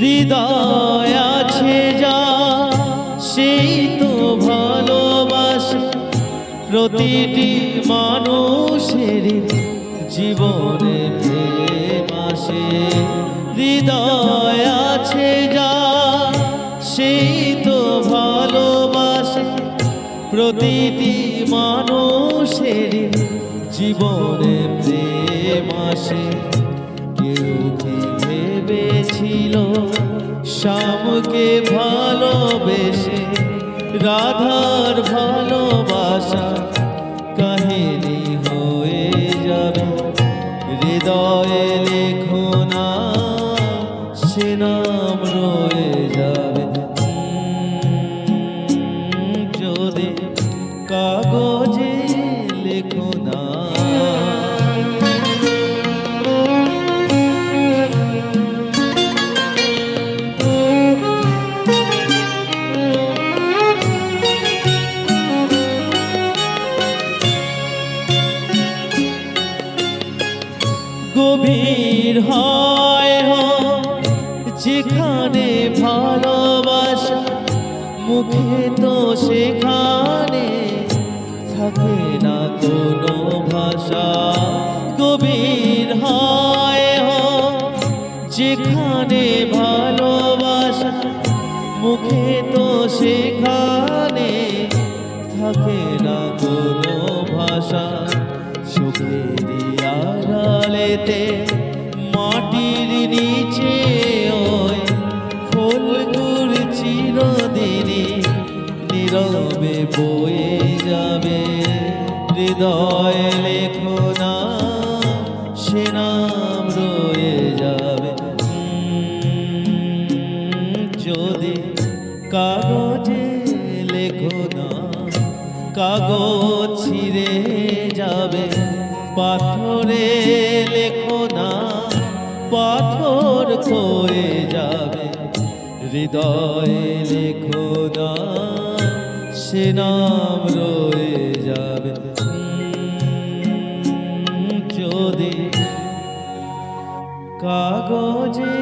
হৃদয় আছে যা, সেই তো ভালোবাসে প্রতিটি মানুষের জীবনে আসে। হৃদয় আছে যা, সেই তো ভালোবাসে প্রতিটি মানুষের জীবনে প্রেম আসে। কেউ ভেবেছিল শ্যামকে ভালোবেসে, রাধার ভালোবাসা কাহিনী হয়ে যাবে। হৃদয়ে লেখো না সে নাম রয়ে যাবে। যদি কাগজে লেখো না গভীর হয় যেখানে ভালোবাসা মুখে তো সেখানে থাকে না কোনো ভাষা। গভীর হয় যেখানে ভালোবাসা মুখে তো সেখানে থাকে না কোনো ভাষা। সুখেরই আড়ালেতে মাটির নিচে ওই ফুলগুর চিরদিনই নীরবে বয়ে যাবে। হৃদয় লেখো না, সে নাম রয়ে যাবে। যদি কাগজে লেখো না, কাগজ ছিঁড়ে যাবে। পাথরে লেখো না, পাথর ক্ষয়ে যাবে। হৃদয়ে লেখো না, সে নাম রয়ে যাবে। যদি কাগজে